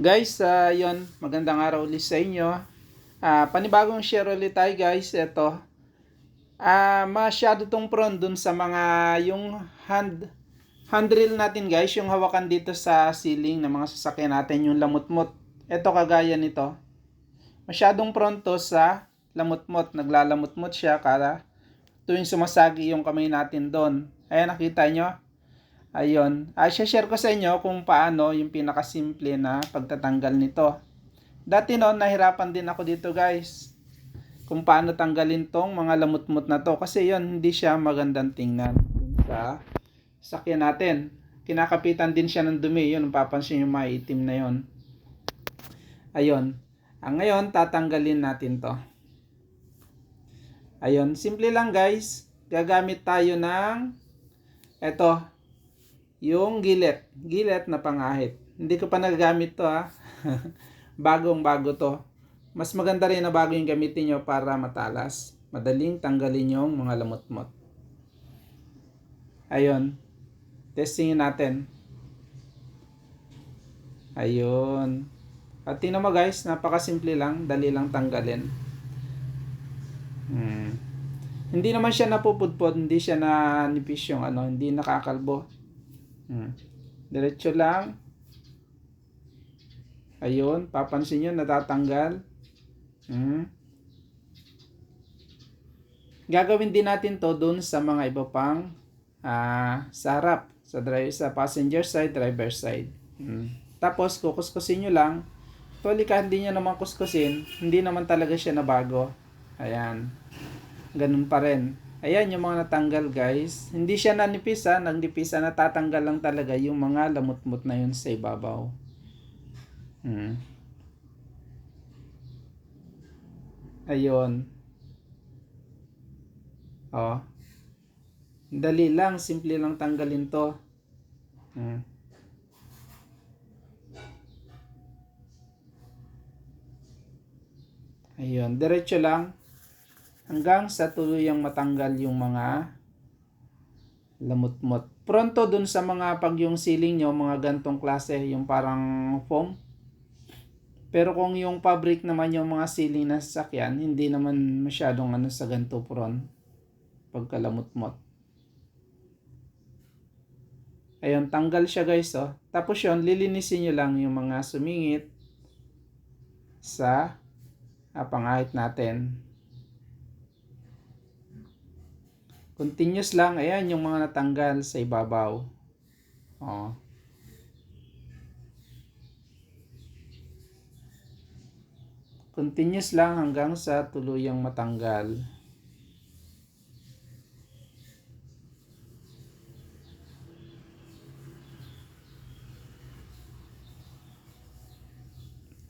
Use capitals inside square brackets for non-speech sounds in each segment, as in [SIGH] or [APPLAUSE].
Guys, uh, yon magandang araw ulit sa inyo. Ah, panibagong share ulit tayo guys. Ito. Ah, masyado tong prone dun sa mga yung hand handrail natin guys, yung hawakan dito sa ceiling ng mga sasakyan natin, yung lamutmot. Ito kagaya nito. Masyadong prone to sa lamutmot. Naglalamutmot siya para tuwing sumasagi yung kamay natin doon. Ayan, nakita nyo? Ayun. Ah, share ko sa inyo kung paano yung pinakasimple na pagtatanggal nito. Dati noon, nahirapan din ako dito guys. Kung paano tanggalin tong mga lamutmut na to. Kasi yon hindi siya magandang tingnan sa sakyan natin. Kinakapitan din siya ng dumi. Yun, papansin yung mga itim na yon. Ayun. Ang ngayon, tatanggalin natin to. Ayun. Simple lang guys. Gagamit tayo ng eto, yung gilet. Gilet na pangahit. Hindi ko pa nagagamit to ha. [LAUGHS] Bagong bago to. Mas maganda rin na bago yung gamitin nyo para matalas. Madaling tanggalin yung mga lamot-mot. Ayun. Testingin natin. Ayun. At tingnan mo guys, napakasimple lang. Dali lang tanggalin. Hmm. Hindi naman siya napupudpod, hindi siya na nipis yung ano, hindi nakakalbo. Hmm. Diretso lang. Ayun, papansin nyo, natatanggal. Hmm. Gagawin din natin to dun sa mga iba pang ah, sa harap. Sa, driver, sa passenger side, driver side. Hmm. Tapos, kukuskusin nyo lang. Actually, kahit hindi nyo naman kuskusin, hindi naman talaga siya nabago. Ayan. Ganun pa rin. Ayan yung mga natanggal guys. Hindi siya nanipis ha. Nagnipis ha. Natatanggal lang talaga yung mga lamot-mot na yun sa ibabaw. Hmm. Ayun. Oh. Dali lang. Simple lang tanggalin to. Hmm. Ayun. Diretso lang hanggang sa tuluyang matanggal yung mga lamutmot. Pronto dun sa mga pag yung ceiling nyo, mga gantong klase, yung parang foam. Pero kung yung fabric naman yung mga ceiling na sasakyan, hindi naman masyadong ano sa ganto pron pagkalamutmot. Ayun, tanggal siya guys, oh. Tapos yun, lilinisin nyo lang yung mga sumingit sa ah, pangahit natin. Continuous lang. Ayan yung mga natanggal sa ibabaw. Oh. Continuous lang hanggang sa tuluyang matanggal.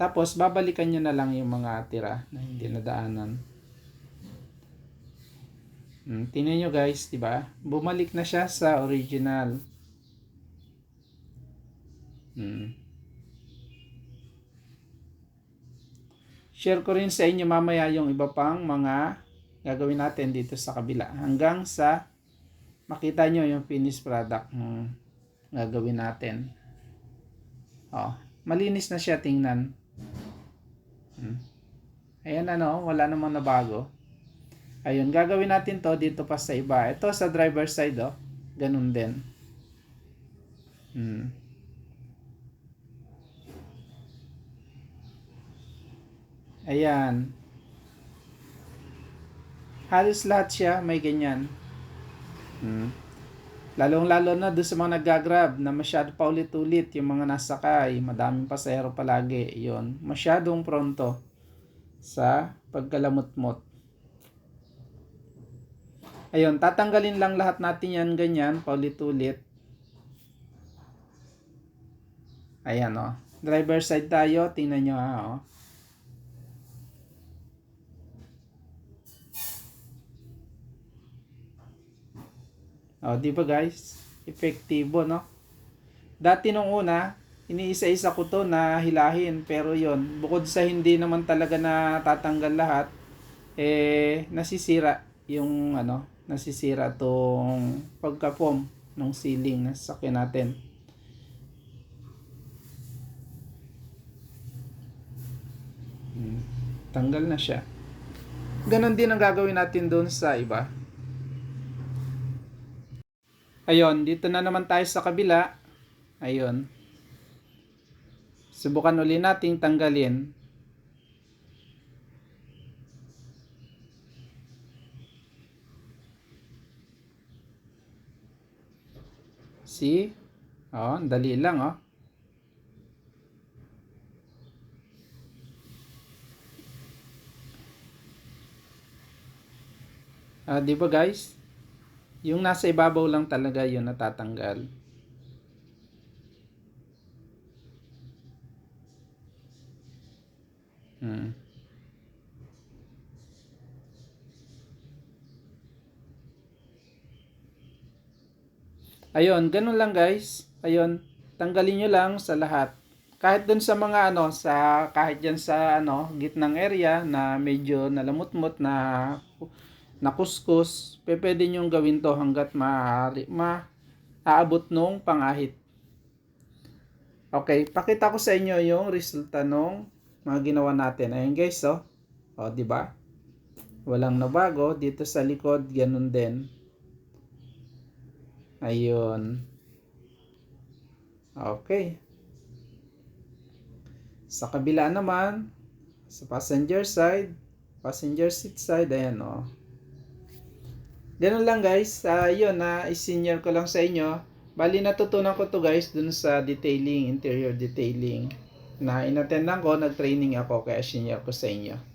Tapos, babalikan nyo na lang yung mga tira na hindi nadaanan. Hmm, tingnan nyo guys, di ba? Bumalik na siya sa original. Hmm. Share ko rin sa inyo mamaya yung iba pang mga gagawin natin dito sa kabila. Hanggang sa makita nyo yung finished product ng gagawin natin. Oh, malinis na siya tingnan. Hmm. Ayan ano, wala namang nabago. Ayun, gagawin natin to dito pa sa iba. Ito sa driver side, oh. Ganun din. Hmm. Ayan. Halos lahat siya may ganyan. Hmm. Lalong-lalo na doon sa mga nagagrab na masyado pa ulit-ulit yung mga nasakay, madaming pasahero palagi, yon Masyadong pronto sa pagkalamot-mot. Ayun, tatanggalin lang lahat natin yan ganyan, paulit-ulit. Ayan. Oh. Driver side tayo, tingnan nyo ha o. Oh. Oh, di ba guys? Epektibo, no? Dati nung una, iniisa-isa ko to na hilahin. Pero yon bukod sa hindi naman talaga na tatanggal lahat, eh, nasisira yung ano, nasisira tong pagka-foam ng ceiling na sasakyan natin. Hmm. Tanggal na siya. Ganon din ang gagawin natin doon sa iba. Ayun, dito na naman tayo sa kabila. Ayun. Subukan uli nating tanggalin See? Oh, dali lang oh. Ah, di ba guys? Yung nasa ibabaw lang talaga yun natatanggal. Hmm. Ayun, ganun lang guys. Ayun, tanggalin nyo lang sa lahat. Kahit dun sa mga ano, sa kahit dyan sa ano, gitnang area na medyo nalamutmot na na kuskus, pwede nyo gawin to hanggat maaari, ma aabot nung pangahit. Okay, pakita ko sa inyo yung resulta nung mga ginawa natin. Ayun guys, oh. O, di ba? Walang nabago. Dito sa likod, ganun din. Ayun. Okay. Sa kabila naman, sa passenger side, passenger seat side, ayan o. Ganun lang guys. Uh, yun, na i-senior ko lang sa inyo. Bali, natutunan ko to guys dun sa detailing, interior detailing. Na inattendan ko, nag-training ako, kaya senior ko sa inyo.